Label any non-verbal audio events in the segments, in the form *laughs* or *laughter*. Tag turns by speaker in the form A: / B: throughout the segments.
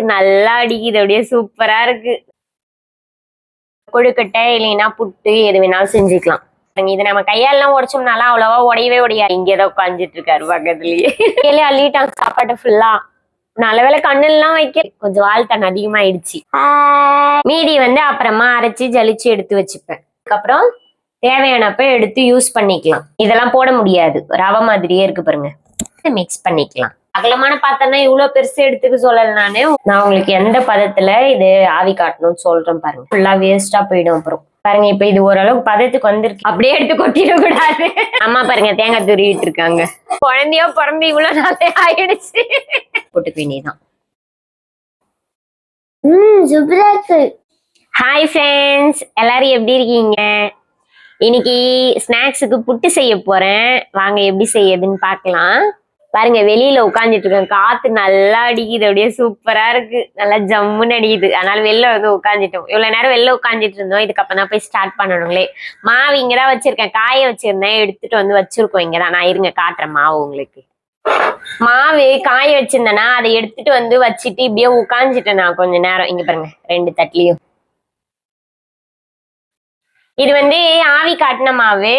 A: காத்து நல்லா அடிக்குது அப்படியே சூப்பரா இருக்கு. கொழுக்கட்டை இல்லைன்னா புட்டு எது வேணாலும் செஞ்சுக்கலாம். இது நம்ம கையாலாம் உடைச்சோம்னாலாம் அவ்வளவா உடையவே உடையாது. இங்கேதான் உட்காந்துட்டு இருக்காரு பக்கத்துலயே. கையிலே அள்ளிட்டாங்க சாப்பாடு ஃபுல்லா நல்ல வேளை கண்ணெல்லாம் வைக்க. கொஞ்சம் வாழ்த்தன் அதிகமாயிடுச்சு. மீதி வந்து அப்புறமா அரைச்சு ஜலிச்சு எடுத்து வச்சுப்பேன். அதுக்கப்புறம் தேவையானப்ப எடுத்து யூஸ் பண்ணிக்கலாம். இதெல்லாம் போட முடியாது. ரவை மாதிரியே இருக்கு பாருங்க. மிக்ஸ் பண்ணிக்கலாம். அகலமான பாத்திரம்னா இவ்வளவு பெருசு எடுத்துக்க சொல்லல நானு. நான் உங்களுக்கு எந்த பதத்துல இது ஆவி காட்டணும்னு சொல்றேன் பாருங்க. ஃபுல்லா வேஸ்டா போயிடும் அப்புறம். பாருங்க இப்ப இது ஓரளவுக்கு பதத்துக்கு வந்திருக்கு. அப்படியே எடுத்து கொட்டிட கூடாது. அம்மா பாருங்க தேங்காய் துருவிட்டு இருக்காங்க. குழந்தையோ பிறந்து இவ்வளவு நாளே ஆயிடுச்சு. போட்டுக்க வேண்டியதான்
B: ம் சூப்பரா இருக்கு.
A: ஹாய் ஃப்ரெண்ட்ஸ் எல்லாரும் எப்படி இருக்கீங்க? இன்னைக்கு ஸ்நாக்ஸுக்கு புட்டு செய்ய போறேன். வாங்க எப்படி செய்யுதுன்னு பார்க்கலாம். பாருங்க வெளியில உட்காந்துட்டு இருக்கேன் காத்து நல்லா அடிக்குது அப்படியே சூப்பரா இருக்கு. நல்லா ஜம்முன்னு அடிக்குது. அதனால வெளில வந்து உட்காந்துட்டோம் இவ்வளவு நேரம் வெளில உட்காந்துட்டு இருந்தோம் இதுக்கப்புறம் தான் போய் ஸ்டார்ட் பண்ணணுங்களே. மாவு இங்கதான் வச்சிருக்கேன். காய வச்சிருந்தேன். எடுத்துட்டு வந்து வச்சிருக்கோம் இங்கதான் நான் இருங்க காட்டுறேன் மாவு உங்களுக்கு. மாவு காய வச்சிருந்தேன்னா அதை எடுத்துட்டு வந்து வச்சுட்டு இப்படியே உட்காந்துட்டேன் நான் கொஞ்ச நேரம். இங்க பாருங்க ரெண்டு தட்லியும் இது வந்து ஆவி காட்டின மாவு.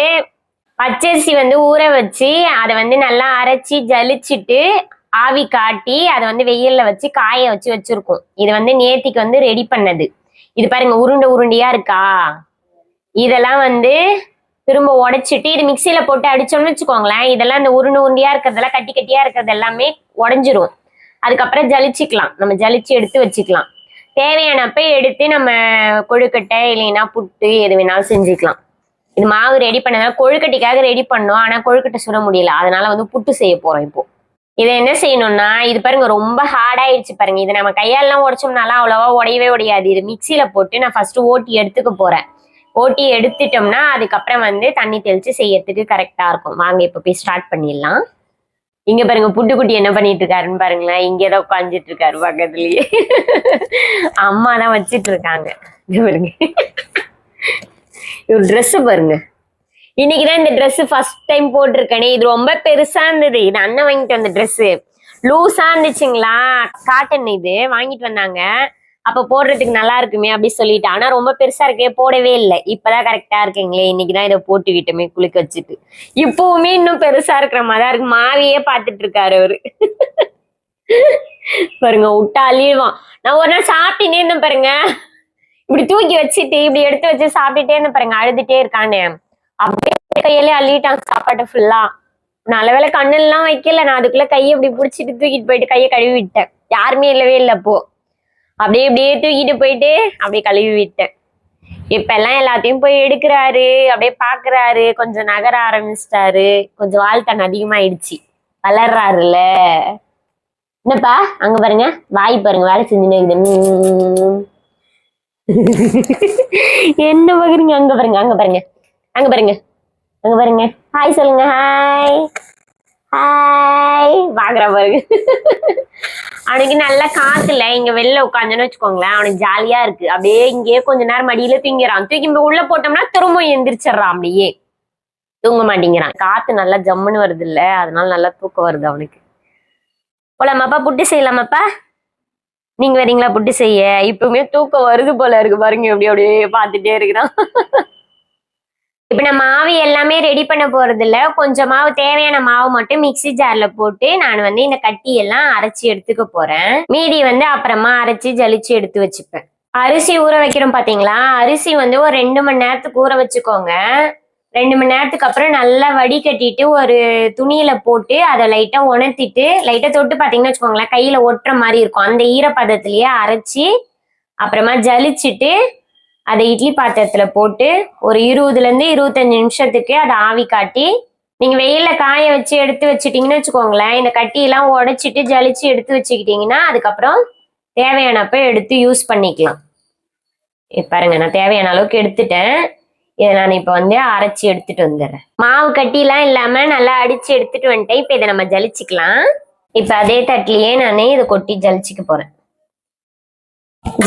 A: பச்சரிசி வந்து ஊற வச்சு அதை வந்து நல்லா அரைச்சி ஜலிச்சிட்டு ஆவி காட்டி அதை வந்து வெயில்ல வச்சு காய வச்சு வச்சிருக்கோம். இது வந்து நேத்திக்கு வந்து ரெடி பண்ணது. இது பாருங்க உருண்டை உருண்டையா இருக்கா? இதெல்லாம் வந்து திரும்ப உடைச்சிட்டு இது மிக்சியில போட்டு அடிச்சோம்னு வச்சுக்கோங்களேன். இதெல்லாம் இந்த உருண்டை உருண்டையா இருக்கிறதெல்லாம் கட்டி கட்டியா இருக்கிறது எல்லாமே உடஞ்சிரும். அதுக்கப்புறம் ஜலிச்சுக்கலாம். நம்ம ஜலிச்சு எடுத்து வச்சுக்கலாம். தேவையானப்ப எடுத்து நம்ம கொழுக்கட்டை இல்லைன்னா புட்டு எது வேணாலும் செஞ்சுக்கலாம். இது மாவு ரெடி பண்ணதா கொழுக்கட்டைக்காக ரெடி பண்ணோம். ஆனா கொழுக்கட்டை சுட முடியல. அதனால வந்து புட்டு செய்ய போறோம் இப்போ. இதை என்ன செய்யணும்னா இது பாருங்க ரொம்ப ஹார்டாயிடுச்சு பாருங்க. இதை நம்ம கையாலாம் உடைச்சோம்னாலாம் அவ்வளவா உடையவே உடையாது. இது மிக்சியில போட்டு நான் ஃபர்ஸ்ட் ஓட்டி எடுத்துக்க போறேன். ஓட்டி எடுத்துட்டோம்னா அதுக்கப்புறம் வந்து தண்ணி தெளிச்சு செய்யறதுக்கு கரெக்டா இருக்கும். வாங்க இப்ப போய் ஸ்டார்ட் பண்ணிடலாம். இங்க பாருங்க புட்டுக்குட்டி என்ன பண்ணிட்டு இருக்காருன்னு பாருங்களேன் இங்கேதான் உட்காந்துட்டு இருக்காரு பக்கத்துலயே. அம்மா தான் வச்சிட்டு இருக்காங்க. பாருங்க. இவர் ட்ரெஸ் பாருங்க. இன்னைக்குதான் இந்த ட்ரெஸ்ஸு ஃபர்ஸ்ட் டைம் போட்டிருக்கேனே. இது ரொம்ப பெருசா இருந்தது. இது அண்ணன் வாங்கிட்டு வந்த ட்ரெஸ்ஸு லூஸா இருந்துச்சுங்களா? காட்டன் இது. வாங்கிட்டு வந்தாங்க. அப்ப போடுறதுக்கு நல்லா இருக்குமே அப்படி சொல்லிட்டு. ஆனா ரொம்ப பெருசா இருக்கே போடவே இல்லை. இப்பதான் கரெக்டா இருக்குங்களே. இன்னைக்குதான் இதை போட்டுக்கிட்டோமே குளிக்க வச்சுட்டு. இப்பவுமே இன்னும் பெருசா இருக்கிற மாதிரி தான் இருக்கு. மாவியே பார்த்துட்டு இருக்காரு அவரு. பாருங்க விட்டா அழிவான். நான் ஒரு நாள் சாப்பிட்டுனே இருந்தேன் பாருங்க. இப்படி தூக்கி வச்சுட்டு இப்படி எடுத்து வச்சு சாப்பிட்டுட்டே இருந்தேன் பாருங்க அழுதுட்டே இருக்கானே அப்படியே கையிலே அள்ளிட்டான் சாப்பாட்டை ஃபுல்லா நல்ல வேலை கண்ணெல்லாம் வைக்கல நான் அதுக்குள்ள கையை இப்படி பிடிச்சிட்டு தூக்கிட்டு போயிட்டு கையை கழுவி விட்டேன். யாருமே இல்லவே இல்லை அப்போ. அப்படியே இப்படியே தூக்கிட்டு போயிட்டு அப்படியே கழுவி விட்டேன். இப்ப எல்லாம் எல்லாத்தையும் போய் எடுக்கிறாரு அப்படியே பாக்குறாரு கொஞ்சம் நகர ஆரம்பிச்சிட்டாரு. கொஞ்சம் வாழ்த்தன் அதிகமாயிடுச்சு. வளர்றாருல்ல. என்னப்பா அங்க பாருங்க வாய் பாருங்க வேலை செஞ்சுன்னு இருக்குது. *laughs* என்ன பாக்குறீங்க? அங்க பாருங்க அங்க பாருங்க. அங்க பாருங்க. அங்க பாருங்க. ஹாய் சொல்லுங்க ஹாய் ஹாய் பாக்குற பாருங்க. *laughs* அவனுக்கு நல்ல காத்துல இங்க வெளில உட்காந்துன்னு வச்சுக்கோங்களேன். அவனுக்கு ஜாலியா இருக்கு. அப்படியே இங்கேயே கொஞ்ச நேரம் மடியில தூங்கிறான் தூக்கி உள்ள போட்டோம்னா திரும்ப எந்திரிச்சிடுறான் அப்படியே. தூங்க மாட்டேங்கிறான். காத்து நல்லா ஜம்முன்னு வருது இல்ல. அதனால நல்லா தூக்கம் வருது அவனுக்கு. போலாமாப்பா? புட்டு செய்யலாமாப்பா? நீங்க வரீங்களா புட்டு செய்ய? இப்பவுமே தூக்கம் வருது போல இருக்கு பாருங்க எப்படி அப்படியே பார்த்துட்டே இருக்கிறான். இப்ப நான் மாவு எல்லாமே ரெடி பண்ண போறது இல்ல கொஞ்சம் மாவு தேவையான மாவு மட்டும் மிக்ஸி ஜார்ல போட்டு நான் வந்து இந்த கட்டி எல்லாம் அரைச்சி எடுத்துக்க போறேன். மீதி வந்து அப்புறமா அரைச்சி ஜலிச்சு எடுத்து வச்சுப்பேன். அரிசி ஊற வைக்கிறோம் பாத்தீங்களா? அரிசி வந்து ஒரு ரெண்டு மணி நேரத்துக்கு ஊற வச்சுக்கோங்க. ரெண்டு மணி நேரத்துக்கு அப்புறம் நல்லா வடிகட்டிட்டு ஒரு துணியில போட்டு அதை லைட்டா உணர்த்திட்டு லைட்டா தொட்டு பாத்தீங்கன்னு வச்சுக்கோங்களேன் கையில ஒட்டுற மாதிரி இருக்கும். அந்த ஈரப்பதத்திலேயே அரைச்சி அப்புறமா ஜலிச்சுட்டு அதை இட்லி பாத்திரத்துல போட்டு ஒரு இருபதுல இருந்து இருபத்தஞ்சு நிமிஷத்துக்கு அதை ஆவி காட்டி நீங்க வெயில காய வச்சு எடுத்து வச்சுட்டீங்கன்னு வச்சுக்கோங்களேன் இந்த கட்டியெல்லாம் உடைச்சிட்டு ஜலிச்சு எடுத்து வச்சுக்கிட்டீங்கன்னா அதுக்கப்புறம் தேவையானப்ப எடுத்து யூஸ் பண்ணிக்கலாம். பாருங்க நான் தேவையான அளவுக்கு எடுத்துட்டேன். இதை நான் இப்போ வந்து அரைச்சி எடுத்துட்டு வந்துடுறேன். மாவு கட்டிலாம் இல்லாம நல்லா அடிச்சு எடுத்துட்டு வந்துட்டேன். இப்போ இதை நம்ம ஜலிச்சுக்கலாம். இப்போ அதே தட்டிலேயே நான் இதை கொட்டி ஜலிச்சுக்க போறேன்.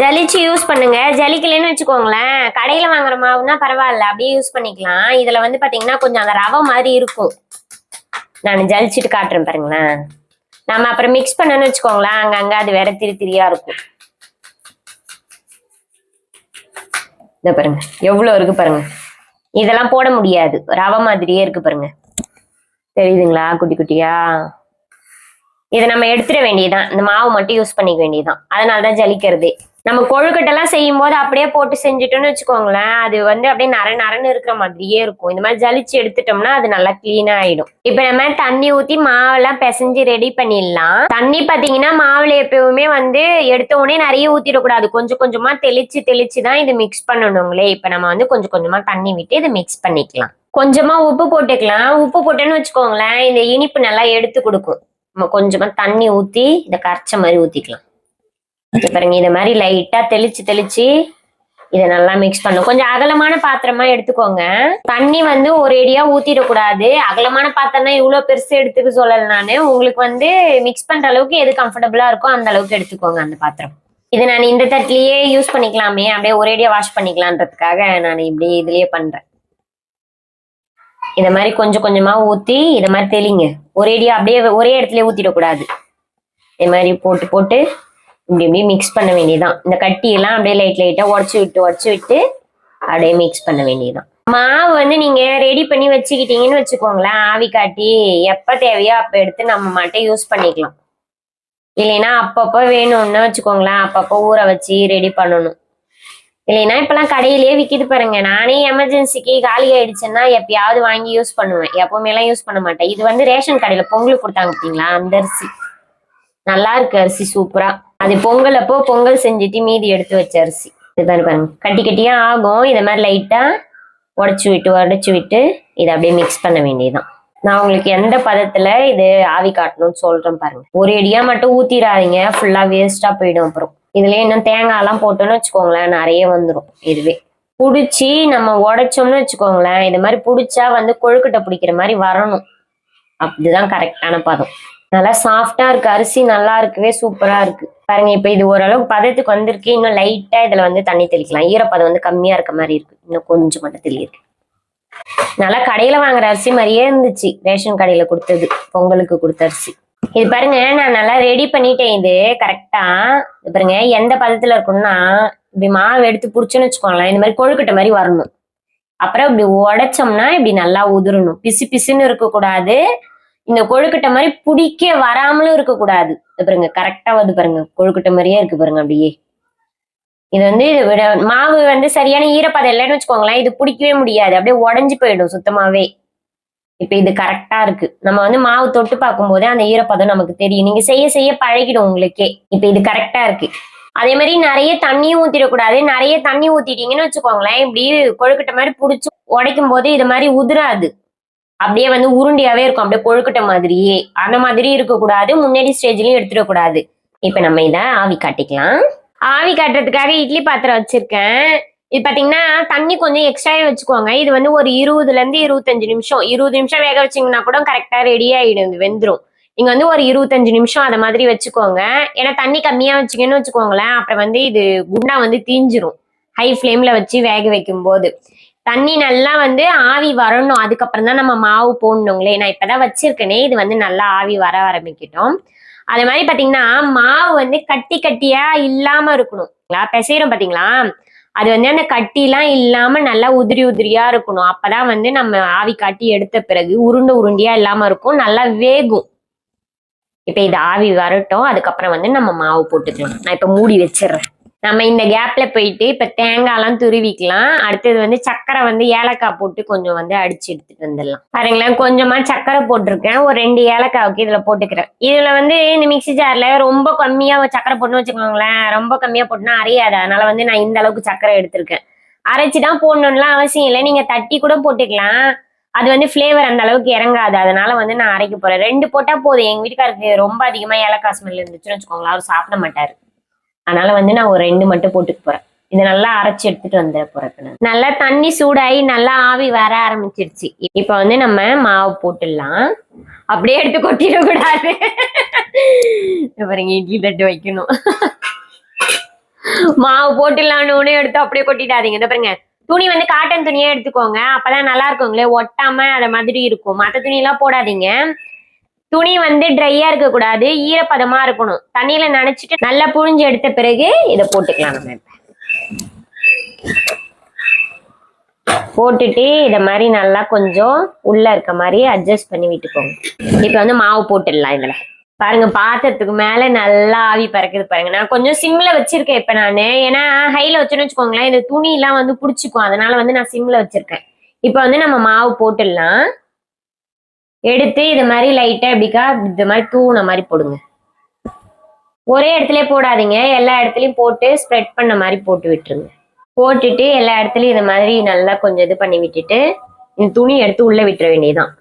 A: ஜலிச்சு யூஸ் பண்ணுங்க. ஜலிக்கலைன்னு வச்சுக்கோங்களேன். கடையில வாங்குற மாவுனா பரவாயில்ல. அப்படியே யூஸ் பண்ணிக்கலாம். இதுல வந்து பாத்தீங்கன்னா கொஞ்சம் அந்த ரவை மாதிரி இருக்கும். நான் ஜலிச்சுட்டு காட்டுறேன் பாருங்களேன். நம்ம அப்புறம் மிக்ஸ் பண்ணணும்னு வச்சுக்கோங்களேன். அங்கங்க அது வேற திரி திரியா இருக்கும். இந்த பாருங்க. எவ்வளோ இருக்கு பாருங்க. இதெல்லாம் போட முடியாது. ரவை மாதிரியே இருக்கு பாருங்க. தெரியுதுங்களா? குட்டி குட்டியா? இதை நம்ம எடுத்துட வேண்டியதுதான். இந்த மாவு மட்டும் யூஸ் பண்ணிக்க வேண்டியதுதான். அதனாலதான் ஜலிக்கிறதே. நம்ம கொழுக்கட்டெல்லாம் செய்யும் போது அப்படியே போட்டு செஞ்சுட்டோம்னு வச்சுக்கோங்களேன். அது வந்து அப்படியே நர நரன்னு இருக்கிற மாதிரியே இருக்கும். இந்த மாதிரி ஜலிச்சு எடுத்துட்டோம்னா அது நல்லா கிளீனா ஆயிடும். இப்ப நம்ம தண்ணி ஊத்தி மாவெல்லாம் பிசைஞ்சு ரெடி பண்ணிடலாம். தண்ணி பாத்தீங்கன்னா மாவுல எப்பவுமே வந்து எடுத்த உடனே நிறைய ஊத்திடக்கூடாது. கொஞ்சம் கொஞ்சமா தெளிச்சு தெளிச்சு தான் இது மிக்ஸ் பண்ணணுங்களே. இப்ப நம்ம வந்து கொஞ்சம் கொஞ்சமா தண்ணி விட்டு இதை மிக்ஸ் பண்ணிக்கலாம். கொஞ்சமா உப்பு போட்டுக்கலாம். உப்பு போட்டேன்னு வச்சுக்கோங்களேன் இந்த இனிப்பு நல்லா எடுத்து கொடுக்கும். நம்ம கொஞ்சமா தண்ணி ஊத்தி இதை கரைச்ச மாதிரி ஊத்திக்கலாம். இங்க பாருங்க இத மாதிரி லைட்டா தெளிச்சு தெளிச்சு இதை நல்லா மிக்ஸ் பண்ணும். கொஞ்சம் அகலமான பாத்திரமா எடுத்துக்கோங்க. தண்ணி வந்து ஒரேடியா ஊத்திடக்கூடாது. அகலமான பாத்திரம்னா இவ்வளவு பெருசு எடுத்துக்க சொல்லல நானு. உங்களுக்கு வந்து மிக்ஸ் பண்ற அளவுக்கு எது கம்ஃபர்டபுளா இருக்கோ அந்த அளவுக்கு எடுத்துக்கோங்க அந்த பாத்திரம். இது நான் இந்த தட்டிலேயே யூஸ் பண்ணிக்கலாமே. அப்படியே ஒரேடியா வாஷ் பண்ணிக்கலான்றதுக்காக நான் இப்படி இதுலயே பண்றேன். இத மாதிரி கொஞ்சம் கொஞ்சமா ஊத்தி இத மாதிரி தெளிங்க. ஒரேடியா அப்படியே ஒரே இடத்துல ஊத்திடக்கூடாது. இது மாதிரி போட்டு போட்டு இப்படி இப்படி மிக்ஸ் பண்ண வேண்டியதுதான். இந்த கட்டியெல்லாம் அப்படியே லைட் லைட்டாக உடச்சி விட்டு உடச்சி விட்டு அப்படியே மிக்ஸ் பண்ண வேண்டியதுதான். மாவு வந்து நீங்க ரெடி பண்ணி வச்சுக்கிட்டீங்கன்னு வச்சுக்கோங்களேன். ஆவி காட்டி எப்ப தேவையோ அப்ப எடுத்து நம்ம மட்டும் யூஸ் பண்ணிக்கலாம். இல்லைன்னா அப்பப்போ வேணும்னு வச்சுக்கோங்களேன். அப்பப்போ ஊற வச்சு ரெடி பண்ணணும். இல்லைன்னா இப்பெல்லாம் கடையிலேயே விற்கிது பாருங்க. நானே எமர்ஜென்சிக்கு காலி ஆயிடுச்சுன்னா எப்பயாவது வாங்கி யூஸ் பண்ணுவேன். எப்பவுமே எல்லாம் யூஸ் பண்ண மாட்டேன். இது வந்து ரேஷன் கடையில பொங்கல் கொடுத்தாங்க பார்த்தீங்களா அந்த அரிசி. நல்லா இருக்கு அரிசி சூப்பரா. அது பொங்கல் அப்போ பொங்கல் செஞ்சுட்டு மீதி எடுத்து வச்ச அரிசி. இதுதான் பாருங்க. கட்டி கட்டியா ஆகும். இதை மாதிரி லைட்டா உடச்சு விட்டு உடச்சு விட்டு இதை அப்படியே மிக்ஸ் பண்ண வேண்டியதுதான். நான் உங்களுக்கு எந்த பதத்துல இது ஆவி காட்டணும்னு சொல்றேன் பாருங்க. ஒரு அடியா மட்டும் ஊத்திடாதீங்க. ஃபுல்லா வேஸ்டா போயிடும் அப்புறம். இதுல இன்னும் தேங்காய் எல்லாம் போட்டோம்னு வச்சுக்கோங்களேன் நிறைய வந்துடும் இதுவே. புடிச்சு நம்ம உடைச்சோம்னு வச்சுக்கோங்களேன் இது மாதிரி புடிச்சா வந்து கொழுக்கட்டை பிடிக்கிற மாதிரி வரணும். அப்படிதான் கரெக்டான பதம். நல்லா சாஃப்டா இருக்கு. அரிசி நல்லா இருக்கவே சூப்பரா இருக்கு. பாருங்க இப்ப இது ஓரளவுக்கு பதத்துக்கு வந்திருக்கு. இன்னும் லைட்டா இதுல வந்து தண்ணி தெளிக்கலாம். ஈரப்பதம் வந்து கம்மியா இருக்க மாதிரி இருக்கு. இன்னும் கொஞ்சம் மட்டும் தெளியிருக்கு. நல்லா கடையில வாங்குற அரிசி மாதிரியே இருந்துச்சு. ரேஷன் கடையில கொடுத்தது. பொங்கலுக்கு கொடுத்த அரிசி. இது பாருங்க நான் நல்லா ரெடி பண்ணிட்டேன் இது. கரெக்டா இது பாருங்க எந்த பதத்துல இருக்கணும்னா இப்படி மாவு எடுத்து புடிச்சுன்னு வச்சுக்கோங்களேன். இந்த மாதிரி கொழுக்கட்டை மாதிரி வரணும். அப்புறம் இப்படி உடைச்சோம்னா இப்படி நல்லா உதிரணும். பிசு பிசுன்னு இருக்கக்கூடாது. இந்த கொழுக்கட்டை மாதிரி பிடிக்க வராமலும் இருக்கக்கூடாது பாருங்க கரெக்டா வந்து பாருங்க கொழுக்கட்டை மாதிரியே இருக்கு பாருங்க அப்படியே. இது வந்து விட- மாவு வந்து சரியான ஈரப்பதம் இல்லைன்னு வச்சுக்கோங்களேன் இது பிடிக்கவே முடியாது. அப்படியே உடஞ்சு போயிடும் சுத்தமாவே. இப்ப இது கரெக்டா இருக்கு. நம்ம வந்து மாவு தொட்டு பார்க்கும்போதே அந்த ஈரப்பதம் நமக்கு தெரியும். நீங்க செய்ய செய்ய பழகிடும் உங்களுக்கே. இப்ப இது கரெக்டா இருக்கு. அதே மாதிரி நிறைய தண்ணியும் ஊத்திடக்கூடாது. நிறைய தண்ணி ஊத்திட்டீங்கன்னு வச்சுக்கோங்களேன் இப்படி கொழுக்கட்டை மாதிரி பிடிச்சி உடைக்கும் போது இது மாதிரி உதிராது. அப்படியே வந்து உருண்டியாவே இருக்கும். அப்படியே கொழுக்கட்டை மாதிரியே. அந்த மாதிரி இருக்கக்கூடாது. முன்னாடி ஸ்டேஜ்லயும் எடுத்துடக்கூடாது. இப்ப நம்ம இதை ஆவி காட்டிக்கலாம். ஆவி காட்டுறதுக்காக இட்லி பாத்திரம் வச்சிருக்கேன். இது பாத்தீங்கன்னா தண்ணி கொஞ்சம் எக்ஸ்ட்ராவே வச்சுக்கோங்க. இது வந்து ஒரு இருபதுல இருந்து இருபத்தஞ்சு நிமிஷம். இருபது நிமிஷம் வேக வச்சீங்கன்னா கூட கரெக்டா ரெடி ஆயிடும். வெந்துடும் நீங்க வந்து ஒரு இருபத்தஞ்சு நிமிஷம் அதை மாதிரி வச்சுக்கோங்க. ஏன்னா தண்ணி கம்மியா வச்சீங்கன்னு வச்சுக்கோங்களேன். அப்புறம் வந்து இது குண்டா வந்து தீஞ்சிரும். ஹை ஃப்ளேம்ல வச்சு வேக வைக்கும் போது தண்ணி நல்லா வந்து ஆவி வரணும். அதுக்கப்புறம் தான் நம்ம மாவு போடணுங்களே. நான் இப்போதான் வச்சிருக்கேனே. இது வந்து நல்லா ஆவி வர ஆரம்பிக்கட்டும். அது மாதிரி பார்த்தீங்கன்னா மாவு வந்து கட்டி கட்டியா இல்லாமல் இருக்கணும். பிசைகிறோம் பார்த்தீங்களா அது வந்து அந்த கட்டிலாம் இல்லாமல் நல்லா உதிரி உதிரியா இருக்கணும். அப்போதான் வந்து நம்ம ஆவி காட்டி எடுத்த பிறகு உருண்டை உருண்டையா இல்லாமல் இருக்கும். நல்லா வேகும். இப்போ இது ஆவி வரட்டும். அதுக்கப்புறம் வந்து நம்ம மாவு போட்டுக்கலாம். நான் இப்போ மூடி வச்சிடுறேன். நம்ம இந்த கேப்பில் போயிட்டு இப்போ தேங்காய்லாம் துருவிக்கலாம். அடுத்தது வந்து சக்கரை வந்து ஏலக்காய் போட்டு கொஞ்சம் வந்து அடிச்சு எடுத்துட்டு வந்துடலாம். பாருங்களேன் கொஞ்சமாக சக்கரை போட்டிருக்கேன். ஒரு ரெண்டு ஏலக்காவுக்கு இதில் போட்டுக்கிறேன். இதில் வந்து இந்த மிக்ஸி ஜாரில் ரொம்ப கம்மியாக சக்கரை போட்டுன்னு வச்சுக்கோங்களேன். ரொம்ப கம்மியாக போட்டுனா அறியாது அதனால் வந்து நான் இந்த அளவுக்கு சக்கரை எடுத்திருக்கேன். அரைச்சி தான் போடணும்லாம் அவசியம் இல்லை. நீங்கள் தட்டி கூட போட்டுக்கலாம். அது வந்து ஃப்ளேவர் அந்த அளவுக்கு இறங்காது. அதனால வந்து நான் அரைக்க போகிறேன் ரெண்டு போட்டால் போதும். எங்கள் வீட்டுக்காருக்கு ரொம்ப அதிகமாக ஏலக்காய் ஸ்மெல் இருந்துச்சுன்னு வச்சுக்கோங்களேன். அவர் சாப்பிட மாட்டார். அதனால வந்து நான் ஒரு ரெண்டு மட்டும் போட்டுக்க போறேன். இதை நல்லா அரைச்சு எடுத்துட்டு வந்துட போறேன் நல்லா தண்ணி சூடாகி நல்லா ஆவி வர ஆரம்பிச்சிருச்சு. இப்ப வந்து நம்ம மாவு போட்டுடலாம். அப்படியே எடுத்து கொட்டிடக்கூடாது கூடாது. பாருங்க இட்லி தட்டு வைக்கணும். மாவு போட்டுடலான்னு ஒண்ணு எடுத்து அப்படியே கொட்டிடாதீங்க. இந்த பாருங்க துணி வந்து காட்டன் துணியே எடுத்துக்கோங்க. அப்பதான் நல்லா இருக்குங்களே ஒட்டாம அத மாதிரி இருக்கும். மத்த துணி எல்லாம் போடாதீங்க. துணி வந்து ட்ரையா இருக்க கூடாது ஈரப்பதமா இருக்கணும். தண்ணியில நனைச்சிட்டு நல்லா புழிஞ்சு எடுத்த பிறகு இதை போட்டுக்கலாம் நம்ம போட்டுட்டு இத மாதிரி நல்லா கொஞ்சம் உள்ள இருக்க மாதிரி அட்ஜஸ்ட் பண்ணி விட்டுக்கோங்க. இப்ப வந்து மாவு போட்டுடலாம் இதுல. பாருங்க பாத்திரத்துக்கு மேல நல்லா ஆவி பறக்குது பாருங்க. நான் கொஞ்சம் சிம்ல வச்சிருக்கேன் இப்ப நானு. ஏன்னா ஹைல வச்சேன்னு வச்சுக்கோங்களேன் இந்த துணி எல்லாம் வந்து புடிச்சுக்கும். அதனால வந்து நான் சிம்ல வச்சிருக்கேன். இப்ப வந்து நம்ம மாவு போட்டுடலாம். எடுத்து இது மாதிரி லைட்டாக எப்படிக்கா இது மாதிரி தூண மாதிரி போடுங்க. ஒரே இடத்துல போடாதீங்க. எல்லா இடத்துலையும் போட்டு ஸ்ப்ரெட் பண்ண மாதிரி போட்டு விட்டுருங்க. போட்டுட்டு எல்லா இடத்துலையும் இது மாதிரி நல்லா கொஞ்சம் இது பண்ணி விட்டுட்டு இந்த துணி எடுத்து உள்ளே விட்டுற வேண்டியதுதான்.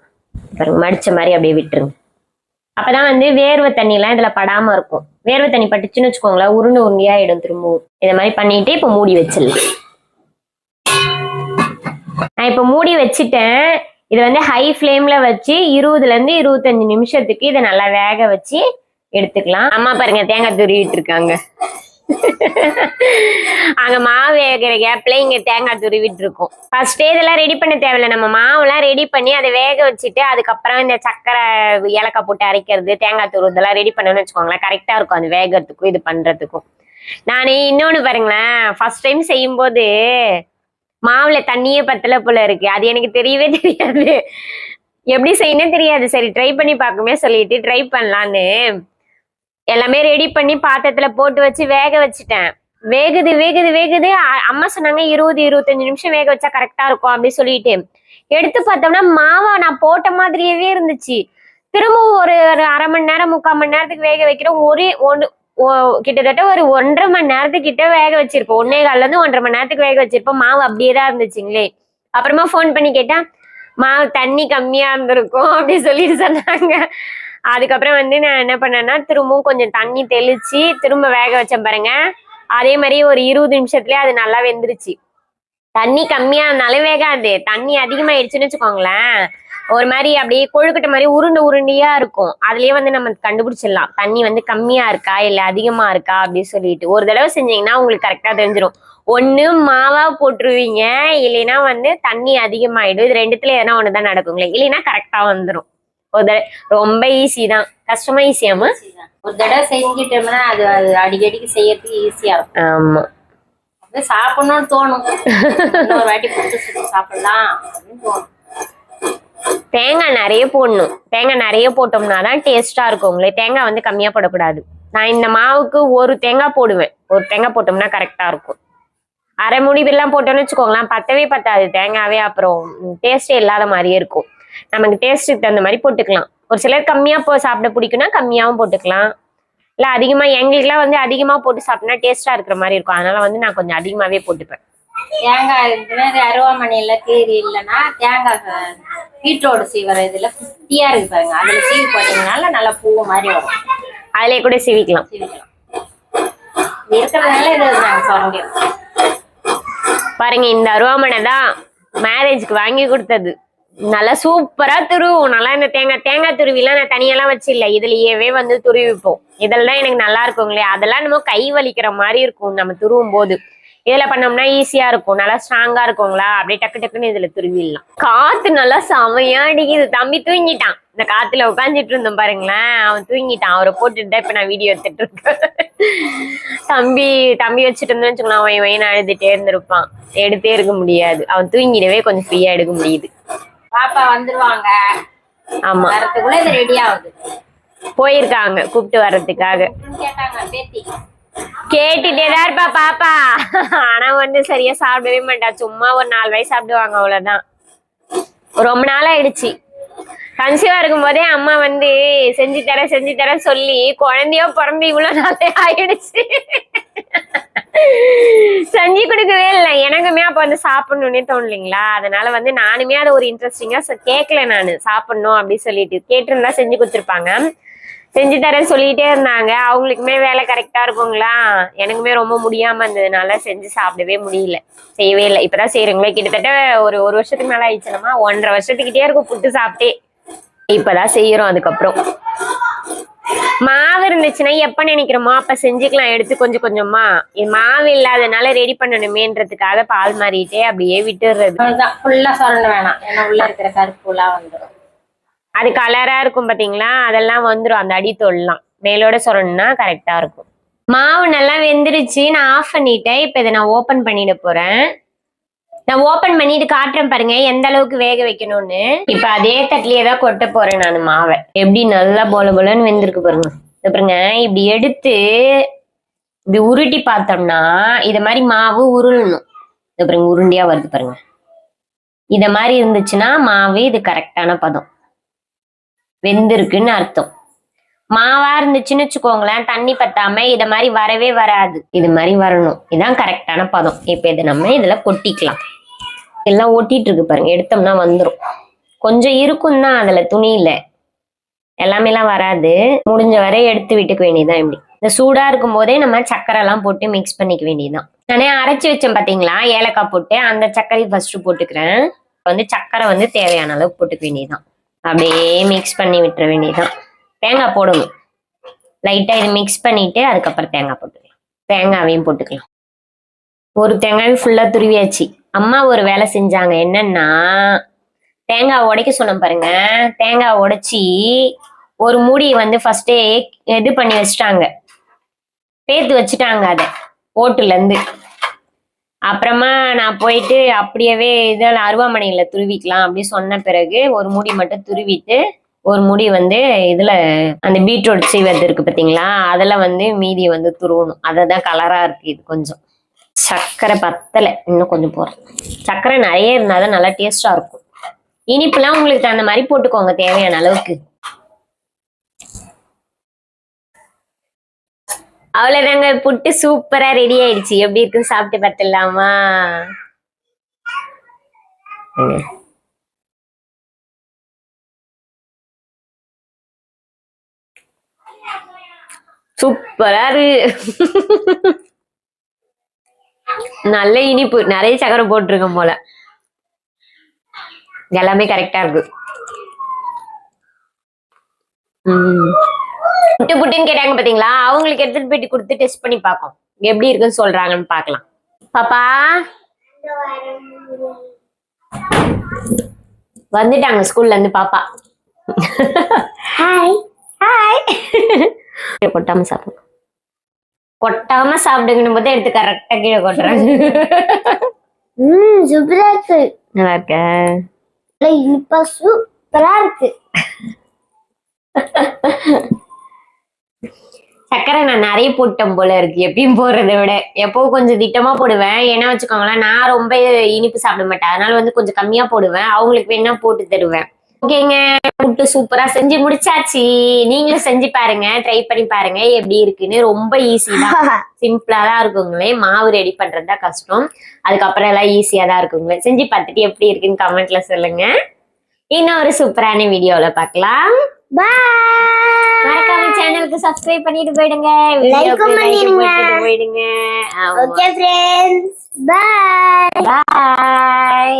A: பாருங்க மடிச்ச மாதிரி அப்படியே விட்டுருங்க. அப்பதான் வந்து வேர்வை தண்ணிலாம் இதில் படாமல் இருக்கும். வேர்வை தண்ணி பட்டுச்சுன்னு வச்சுக்கோங்களேன் உருண்டு உருண்டியாயிடும் திரும்பவும். இதை மாதிரி பண்ணிட்டு இப்போ மூடி வச்சிடலாம். நான் இப்போ மூடி வச்சுட்டேன். இது வந்து ஹை ஃப்ளேம்ல வச்சு இருபதுல இருந்து இருபத்தஞ்சு நிமிஷத்துக்கு இதை நல்லா வேக வச்சு எடுத்துக்கலாம். அம்மா பாருங்க தேங்காய் துருவிட்டு இருக்காங்க. அங்க மாவு வேகிற கேப்ல இங்க தேங்காய் துருவிட்டு இருக்கோம். ஃபர்ஸ்டே இதெல்லாம் ரெடி பண்ண தேவையில்ல. நம்ம மாவுலாம் ரெடி பண்ணி அதை வேக வச்சுட்டு அதுக்கப்புறம் இந்த சக்கரை ஏலக்காய் போட்டு அரைக்கிறது தேங்காய் துரு இதெல்லாம் ரெடி பண்ணணும்னு வச்சுக்கோங்களேன் கரெக்டா இருக்கும் அது வேகத்துக்கும் இது பண்றதுக்கும். நான் இன்னொன்னு பாருங்களேன். ஃபர்ஸ்ட் டைம் செய்யும்போது மாவுல தண்ணியே பத்தல போல இருக்கு. அது எனக்கு தெரியவே தெரியாது. எப்படி செய்யணும் தெரியாது. சரி ட்ரை பண்ணி பார்க்குமே சொல்லிட்டு ட்ரை பண்ணலான்னு. எல்லாமே ரெடி பண்ணி பாத்திரத்துல போட்டு வச்சு வேக வச்சுட்டேன். வேகுது வேகுது வேகுது. அம்மா சொன்னாங்க இருபது இருபத்தஞ்சு நிமிஷம் வேக வச்சா கரெக்டா இருக்கும் அப்படின்னு சொல்லிட்டு. எடுத்து பார்த்தோம்னா மாவா நான் போட்ட மாதிரியவே இருந்துச்சு. திரும்பவும் ஒரு ஒரு அரை மணி நேரம் முக்கால் மணி நேரத்துக்கு வேக வைக்கிறோம். ஒரே ஒன்று கிட்டத்தட்ட ஒரு ஒன்றரை மணி நேரத்துக்கிட்ட வேக வச்சிருப்போம். ஒன்னே கால்ல இருந்து ஒன்றரை மணி நேரத்துக்கு வேக வச்சிருப்போம். மாவு அப்படியே தான் இருந்துச்சுங்களே. அப்புறமா ஃபோன் பண்ணி கேட்டா மாவு தண்ணி கம்மியா இருந்திருக்கும் அப்படி சொல்லிட்டு சொன்னாங்க. அதுக்கப்புறம் வந்து நான் என்ன பண்ணேன்னா திரும்பவும் கொஞ்சம் தண்ணி தெளிச்சு திரும்ப வேக வச்சேன் பாருங்க. அதே மாதிரி ஒரு இருபது நிமிஷத்துலயே அது நல்லா வெந்துருச்சு. தண்ணி கம்மியா இருந்தாலும் வேகாது. தண்ணி அதிகமாயிடுச்சுன்னு வச்சுக்கோங்களேன். ஒரு மாதிரி அப்படியே கொழுக்கட்டை மாதிரி உருண்டு உருண்டியா இருக்கும். அதுலயே வந்து நம்ம கண்டுபிடிச்சிடலாம். தண்ணி வந்து கம்மியா இருக்கா இல்ல அதிகமா இருக்கா அப்படின்னு சொல்லிட்டு. ஒரு தடவை செஞ்சீங்கன்னா உங்களுக்கு கரெக்டா தெரிஞ்சிடும் ஒண்ணு மாவா போட்டுருவீங்க இல்லைன்னா வந்து தண்ணி அதிகமாயிடும். இது ரெண்டுத்துல எதனா ஒண்ணுதான் நடக்குங்களே. இல்லைன்னா கரெக்டா வந்துடும் ஒரு தடவை ரொம்ப ஈஸி தான். கஷ்டமா ஈஸியாமா
C: ஒரு தடவை செஞ்சுட்டோம்னா அது அது அடிக்கடிக்கு செய்யறதுக்கு ஈஸியா இருக்கும்.
A: ஆமா.
C: சாப்பிடணும்னு தோணும். இன்னொரு வாட்டி சாப்பிடலாம் அப்படின்னு தோணும்.
A: தேங்காய் நிறைய போடணும். தேங்காய் நிறைய போட்டோம்னா தான் டேஸ்ட்டாக இருக்கும் உங்களுக்கு தேங்காய் வந்து கம்மியாக போடக்கூடாது. நான் இந்த மாவுக்கு ஒரு தேங்காய் போடுவேன். ஒரு தேங்காய் போட்டோம்னா கரெக்டாக இருக்கும். அரை முடிவெல்லாம் போட்டோம்னு வச்சுக்கோங்களேன் பத்தவே பத்தாது தேங்காவே. அப்புறம் டேஸ்ட்டே இல்லாத மாதிரியே இருக்கும். நமக்கு டேஸ்ட்டுக்கு தகுந்த மாதிரி போட்டுக்கலாம். ஒரு சிலர் கம்மியாக போ சாப்பிட பிடிக்குன்னா கம்மியாகவும் போட்டுக்கலாம். இல்லை அதிகமாக எங்களுக்குலாம் வந்து அதிகமாக போட்டு சாப்பிட்டா டேஸ்ட்டாக இருக்கிற மாதிரி இருக்கும். அதனால் வந்து நான் கொஞ்சம் அதிகமாகவே போட்டுப்பேன்.
C: தேங்காய் இதுல அருவாமனையில கீரி இல்லைன்னா தேங்காய் பீட்ரோடு சீவர இதுல குட்டியா இருக்கு பாருங்க. அதுல சீவி போட்டீங்கனால நல்லா பூ மாதிரி வரும்.
A: அதிலே கூட சீவிக்கலாம்.
C: சீவிக்கலாம். இருக்கிறதுனால இது நாங்க சொல்ல
A: பாருங்க இந்த அருவாமனை தான் மேரேஜ்க்கு வாங்கி கொடுத்தது. நல்லா சூப்பரா துருவும். நல்லா இந்த தேங்காய் தேங்காய் துருவிலாம் நான் தனியெல்லாம் வச்சில்ல இதுலயேவே வந்து துருவிப்போம். இதில் தான் எனக்கு நல்லா இருக்குங்களே. அதெல்லாம் நம்ம கை வலிக்கிற மாதிரி இருக்கும். நம்ம துருவும் போது. இதுல பண்ணோம்னா ஈஸியா இருக்கும். நல்லா ஸ்ட்ராங்கா இருக்குங்களா அப்படியே டக்கு டக்குன்னு இதுல துருவிடலாம் காத்து நல்லா செமையா அடிக்குது. தம்பி தூங்கிட்டான். இந்த காத்துல உட்காந்துட்டு இருந்தோம் பாருங்களேன். அவன் தூங்கிட்டான். அவரை போட்டுட்டு இப்ப நான் வீடியோ எடுத்துட்டு இருக்கேன். தம்பி தம்பி வச்சுட்டு இருந்தோம்னு வச்சுக்கலாம் அவன் வயன் அழுதுட்டே இருந்திருப்பான். எடுத்தே இருக்க முடியாது. அவன் தூங்கிடவே கொஞ்சம் ஃப்ரீயா எடுக்க முடியுது.
C: பாப்பா வந்துருவாங்க.
A: ஆமா.
C: வரத்துக்குள்ள இது ரெடி ஆகுது.
A: போயிருக்காங்க. கூப்பிட்டு வர்றதுக்காக. கேட்டுட்டே தான் இருப்பா பாப்பா. ஆனா வந்து சரியா சாப்பிடவே மாட்டா. சும்மா ஒரு நாலு வயசு சாப்பிடுவாங்க அவ்வளவுதான். ரொம்ப நாள் ஆயிடுச்சு. கன்சீவா இருக்கும் போதே அம்மா வந்து செஞ்சு தர செஞ்சு தரேன் சொல்லி குழந்தையோ பிறந்து இவ்வளவு நாளே ஆயிடுச்சு. செஞ்சு கொடுக்கவே இல்லை. எனக்குமே அப்ப வந்து சாப்பிடணும்னே தோணலைங்களா? அதனால வந்து நானுமே அதை ஒரு இன்ட்ரெஸ்டிங்கா கேட்கல நான். சாப்பிடணும் அப்படின்னு சொல்லிட்டு. கேட்டிருந்தா செஞ்சு கொடுத்துருப்பாங்க. செஞ்சு தரேன் சொல்லிட்டே இருந்தாங்க. அவங்களுக்குமே வேலை கரெக்டா இருக்குங்களா? எனக்குமே ரொம்ப முடியாம இருந்ததுனால செஞ்சு சாப்பிடவே முடியல. செய்யவே இல்லை. இப்பதான் செய்யறீங்களே கிட்டத்தட்ட ஒரு ஒரு வருஷத்துக்கு மேல ஆயிடுச்சுனா ஒன்றரை வருஷத்துக்கிட்டே இருக்கும் புட்டு சாப்பிட்டே. இப்பதான் செய்யறோம் அதுக்கப்புறம். மாவு இருந்துச்சுன்னா எப்ப நினைக்கிறோமோ அப்ப செஞ்சுக்கலாம். எடுத்து கொஞ்சம் கொஞ்சமா. மாவு இல்லாதனால ரெடி பண்ணணுமேன்றதுக்காக பால் மாறிட்டே அப்படியே
C: விட்டுறது ஃபுல்லா வேணாம். ஏன்னா உள்ள இருக்கிற கருப்புலாம் வந்துடும்
A: அது கலராக இருக்கும் பார்த்தீங்களா அதெல்லாம் வந்துடும் அந்த அடி அடித்தோல்லாம். மேலோட சொல்லணும்னா கரெக்டாக இருக்கும். மாவு நல்லா வெந்துருச்சு. நான் ஆஃப் பண்ணிட்டேன். இப்போ இதை நான் ஓப்பன் பண்ணிட போகிறேன் நான் ஓப்பன் பண்ணிட்டு காட்டுறேன் பாருங்க. எந்த அளவுக்கு வேக வைக்கணும்னு. இப்போ அதே தட்டிலேயே தான் கொட்ட போகிறேன் நான் மாவை. எப்படி நல்லா போல போலன்னு வெந்திருக்கு பாருங்க. பாருங்க. இப்படி எடுத்து இப்படி உருட்டி பார்த்தோம்னா இதை மாதிரி மாவு உருளணும். இது பாருங்க. உருண்டியாக வருது பாருங்க. இதை மாதிரி இருந்துச்சுன்னா மாவு இது கரெக்டான பதம். வெந்திருக்குன்னு அர்த்தம். மாவா இருந்துச்சுன்னு வச்சுக்கோங்களேன் தண்ணி பத்தாம இத மாதிரி வரவே வராது. இது மாதிரி வரணும். இதுதான் கரெக்டான பதம். இப்ப இதை நம்ம இதுல கொட்டிக்கலாம். எல்லாம் ஒட்டிட்டு இருக்கு பாருங்க. எடுத்தோம்னா வந்துடும் கொஞ்சம் இருக்கும் தான் அதுல துணியில எல்லாமே எல்லாம் வராது. முடிஞ்ச வரை எடுத்து விட்டுக்க வேண்டியதுதான் இப்படி. இந்த சூடா இருக்கும் போதே நம்ம சக்கரை எல்லாம் போட்டு மிக்ஸ் பண்ணிக்க வேண்டியதுதான். நானே அரைச்சு வச்சேன் பாத்தீங்களா? ஏலக்காய் போட்டு அந்த சர்க்கரையை ஃபர்ஸ்ட் போட்டுக்கிறேன். வந்து சக்கரை வந்து தேவையான அளவுக்கு போட்டுக்க வேண்டியதுதான். அப்படியே மிக்ஸ் பண்ணி விட்டுற வேண்டியதுதான். தேங்காய் போடணும் லைட்டாக இது மிக்ஸ் பண்ணிட்டு அதுக்கப்புறம் தேங்காய் போட்டுக்கலாம். தேங்காவையும் போட்டுக்கலாம். ஒரு தேங்காயும் ஃபுல்லாக துருவியாச்சு. அம்மா ஒரு வேலை செஞ்சாங்க. என்னன்னா தேங்காய் உடைக்க சொன்னோம் பாருங்க. தேங்காய் உடைச்சி ஒரு மூடி வந்து ஃபர்ஸ்டே இது பண்ணி வச்சுட்டாங்க. பேத்து வச்சுட்டாங்க அதை. ஓட்டுலேருந்து அப்புறமா நான் போயிட்டு அப்படியே இதில் அருவாமனையில் துருவிக்கலாம் அப்படின்னு சொன்ன பிறகு ஒரு முடி மட்டும் துருவிட்டு ஒரு முடி வந்து இதில் அந்த பீட்ரூட் செய்வது இருக்கு பார்த்தீங்களா அதில் வந்து மீதி வந்து துருவணும். அதை தான் கலராக இருக்கு இது கொஞ்சம். சர்க்கரை பத்தலை. இன்னும் கொஞ்சம் போடுறேன் சர்க்கரை நிறைய இருந்தால் தான் நல்லா டேஸ்ட்டாக இருக்கும். இனிப்புலாம் உங்களுக்கு தகுந்த மாதிரி போட்டுக்கோங்க தேவையான அளவுக்கு. அவ்வளவுதாங்க புட்டு சூப்பரா ரெடி ஆயிடுச்சு. எப்படி இருக்குன்னு சாப்பிட்டு பார்த்துடலாமா. சூப்பரா இருக்கு. நல்ல இனிப்பு. நிறைய சக்கரை போட்டிருக்கேன் போல. எல்லாமே கரெக்டா இருக்கு. உம் புட்டு புட்டுன்னு கேட்டாங்க பாத்தீங்களா? அவங்களுக்கு எடுத்துட்டு போயிட்டு கொடுத்து டெஸ்ட் பண்ணி பார்ப்போம். எப்படி இருக்குன்னு சொல்றாங்கன்னு பார்க்கலாம். பாப்பா. வந்துட்டாங்க ஸ்கூல்ல இருந்து பாப்பா.
B: ஹாய்
A: ஹாய் கொட்டாம சாப்பிடுங்க கொட்டாம சாப்பிடுங்கன்னு போது எடுத்து கரெக்டா கீழே கொட்டுறாங்க
B: ம் சூப்பரா இருக்கு.
A: நல்லா இருக்க?
B: இனிப்பா சூப்பரா இருக்கு. *laughs*
A: சக்கரை நான் நிறைய போட்டேன் போல இருக்கு. எப்பயும் போடுறதை விட. எப்பவும் கொஞ்சம் திட்டமா போடுவேன். ஏன்னா வச்சுக்கோங்களேன் நான் ரொம்ப இனிப்பு சாப்பிட மாட்டேன். அதனால வந்து கொஞ்சம் கம்மியா போடுவேன். அவங்களுக்கு வேணா போட்டு தருவேன். ஓகேங்க. புட்டு சூப்பரா செஞ்சு முடிச்சாச்சு. நீங்களும் செஞ்சு பாருங்க. ட்ரை பண்ணி பாருங்க. எப்படி இருக்குன்னு. ரொம்ப ஈஸி தான். *laughs* சிம்பிளா தான் இருக்குங்களே. மாவு ரெடி பண்றது தான் கஷ்டம். அதுக்கப்புறம் எல்லாம் ஈஸியா தான் இருக்குங்களே. செஞ்சு பார்த்துட்டு எப்படி இருக்குன்னு கமெண்ட்ல சொல்லுங்க. இன்னும் ஒரு சூப்பரான வீடியோல பார்க்கலாம்.
B: பாய்
A: மறக்காம சேனலுக்கு சப்ஸ்கிரைப் பண்ணிட்டு போயிடுங்க.
B: like பண்ணிடுங்க.
A: போயிடுங்க.
B: ஓகே ஃப்ரெண்ட்ஸ் பாய்
A: பாய்